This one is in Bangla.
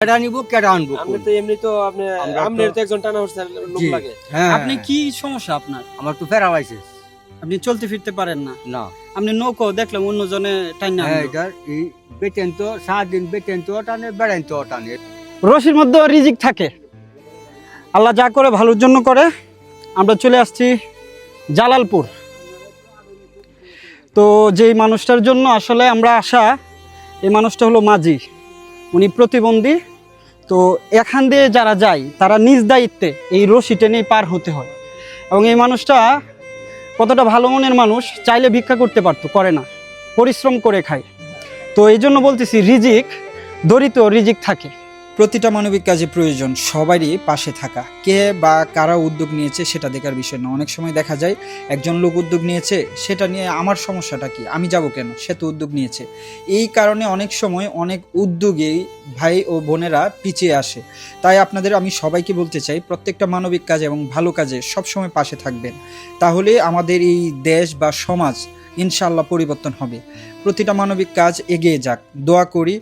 কেডা নিব কেডা আনব আপনি তো এমনি তো আপনি আপনার তো একজন টানা উঠছে লোক লাগে। হ্যাঁ। আপনি কি সমস্যা আপনার? আমার তো প্যারালাইসিস আপনি চলতে ফিরতে পারেন না। না। আপনি নৌকো দেখলাম অন্যজনে টাইনা হ্যাঁ এই তো সারাদিন বেতেন তো টানে তো টানে। রশির মধ্যে রিজিক থাকে। আল্লাহ যা করে ভালোর জন্য করে। আমরা চলে আসছি জালালপুর। তো যেই মানুষটার জন্য আসলে আমরা আসা এই মানুষটা হলো মাঝি উনি প্রতিবন্ধী। তো এখান দিয়ে যারা যায়, তারা নিজ দায়িত্বে এই রশি টেনেই পার হতে হয়। এবং এই মানুষটা কতটা ভালো মনের মানুষ, চাইলে ভিক্ষা করতে পারতো, করে না। পরিশ্রম করে খায়। তো এই জন্য বলতেছি, রিজিক, দরিদ্র রিজিক থাকে। প্রতিটা মানবিক কাজে প্রয়োজন সবারই পাশে থাকা। কে বা কারা উদ্যোগ নিয়েছে সেটা দেখার বিষয় না। অনেক সময় দেখা যায়, একজন লোক উদ্যোগ নিয়েছে, সেটা নিয়ে আমার সমস্যাটা কি? আমি যাব কেন? সে তো উদ্যোগ নিয়েছে। এই কারণে অনেক সময় অনেক উদ্যোগেই ভাই ও বোনেরা পিছিয়ে আসে। তাই আপনাদের, আমি সবাইকে বলতে চাই, প্রত্যেকটা মানবিক কাজ এবং ভালো কাজে সবসময় পাশে থাকবেন। তাহলে আমাদের এই দেশ বা সমাজ ইনশাল্লাহ পরিবর্তন হবে। প্রতিটা মানবিক কাজ এগিয়ে যাক। দোয়া করি।